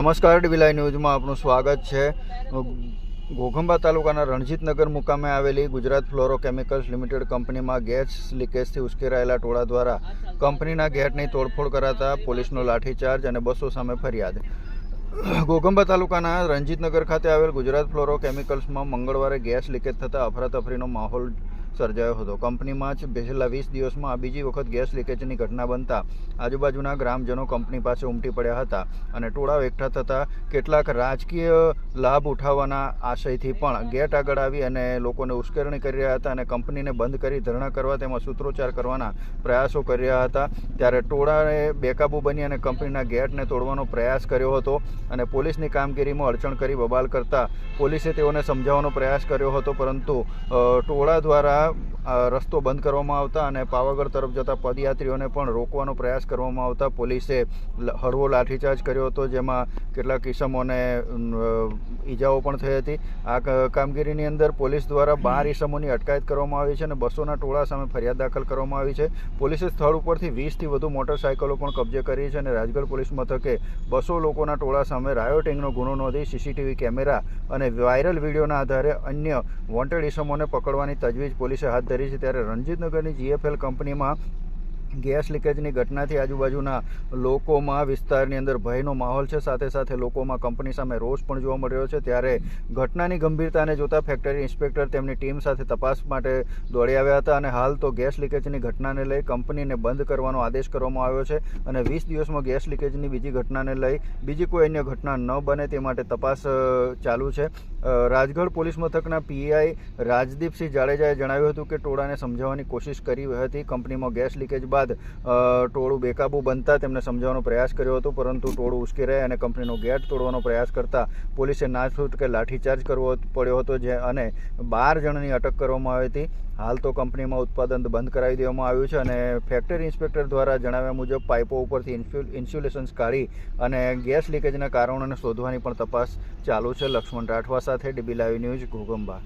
નમસ્કાર, ડીવીલાઈ ન્યૂઝમાં આપનું સ્વાગત છે. ઘોઘંબા તાલુકાના રણજીતનગર મુકામે આવેલી ગુજરાત ફ્લોરો કેમિકલ્સ લિમિટેડ કંપનીમાં ગેસ લીકેજથી ઉશ્કેરાયેલા ટોળા દ્વારા કંપનીના ગેટની તોડફોડ કરાતા પોલીસનો લાઠીચાર્જ અને બસો સામે ફરિયાદ. ઘોઘંબા તાલુકાના રણજીતનગર ખાતે આવેલ ગુજરાત ફ્લોરો કેમિકલ્સમાં મંગળવારે ગેસ લીકેજ થતાં અફરાતફરીનો માહોલ સર્જાયો હતો. કંપનીમાં જ છેલ્લા વીસ દિવસમાં આ બીજી વખત ગેસ લીકેજની ઘટના બનતા આજુબાજુના ગ્રામજનો કંપની પાસે ઉમટી પડ્યા હતા અને ટોળાઓ એકઠા થતાં કેટલાક રાજકીય લાભ ઉઠાવવાના આશયથી પણ ગેટ આગળ આવી અને લોકોને ઉશ્કેરણી કરી રહ્યા હતા અને કંપનીને બંધ કરી ધરણા કરવા તેમાં સૂત્રોચ્ચાર કરવાના પ્રયાસો કરી રહ્યા હતા. ત્યારે ટોળાએ બેકાબૂ બની અને કંપનીના ગેટને તોડવાનો પ્રયાસ કર્યો હતો અને પોલીસની કામગીરીમાં અડચણ કરી બબાલ કરતા પોલીસે તેઓને સમજાવવાનો પ્રયાસ કર્યો હતો. પરંતુ ટોળા દ્વારા up. રસ્તો બંધ કરવામાં આવતા અને પાવાગઢ તરફ જતા પદયાત્રીઓને પણ રોકવાનો પ્રયાસ કરવામાં આવતા પોલીસે હળવો લાઠીચાર્જ કર્યો હતો, જેમાં કેટલાક ઇસમોને ઈજાઓ પણ થઈ હતી. આ કામગીરીની અંદર પોલીસ દ્વારા બાર ઈસમોની અટકાયત કરવામાં આવી છે અને બસોના ટોળા સામે ફરિયાદ દાખલ કરવામાં આવી છે. પોલીસે સ્થળ ઉપરથી વીસથી વધુ મોટરસાયકલો પણ કબજે કરી છે અને રાજગઢ પોલીસ મથકે બસો લોકોના ટોળા સામે રાયોટિંગનો ગુનો નોંધી સીસીટીવી કેમેરા અને વાયરલ વિડીયોના આધારે અન્ય વોન્ટેડ ઈસમોને પકડવાની તજવીજ પોલીસે હાથ ધરી છે ત્યારે રણજીતનગરની જીએફએલ કંપનીમાં ગેસ લીકેજની ઘટનાથી આજુબાજુના લોકોમાં વિસ્તારની અંદર ભયનો માહોલ છે. સાથે સાથે લોકોમાં કંપની સામે રોષ પણ જોવા મળ્યો છે. ત્યારે ઘટનાની ગંભીરતાને જોતા ફેક્ટરી ઇન્સ્પેક્ટર તેમની ટીમ સાથે તપાસ માટે દોડી આવ્યા હતા અને હાલ તો ગેસ લીકેજની ઘટનાને લઈ કંપનીને બંધ કરવાનો આદેશ કરવામાં આવ્યો છે અને વીસ દિવસમાં ગેસ લીકેજની બીજી ઘટનાને લઈ બીજી કોઈ અન્ય ઘટના ન બને તે માટે તપાસ ચાલુ છે. રાજગઢ પોલીસ મથકના પીઆઈ રાજદીપસિંહ જાડેજાએ જણાવ્યું હતું કે ટોળાને સમજાવવાની કોશિશ કરી હતી. કંપનીમાં ગેસ લીકેજ બાદ અ, ટોળું બેકાબૂ બનતા તેમને સમજાવવાનો પ્રયાસ કર્યો હતો પરંતુ ટોળું ઉશ્કેરાય અને કંપનીનો ગેટ તોડવાનો પ્રયાસ કરતા પોલીસે ના કે લાઠીચાર્જ કરવો પડ્યો હતો જે અને બાર જણની અટક કરવામાં આવી હતી. હાલ તો કંપનીમાં ઉત્પાદન બંધ કરાવી દેવામાં આવ્યું છે અને ફેક્ટરી ઇન્સ્પેક્ટર દ્વારા જણાવ્યા મુજબ પાઇપો ઉપરથી ઇન્સ્યુ- ઇન્સ્યુલેશન્સ કાઢી અને ગેસ લીકેજના કારણોને શોધવાની પણ તપાસ ચાલુ છે. લક્ષ્મણ રાઠવા સાથે ડીબી લાઈવ ન્યૂઝ ઘોગંબા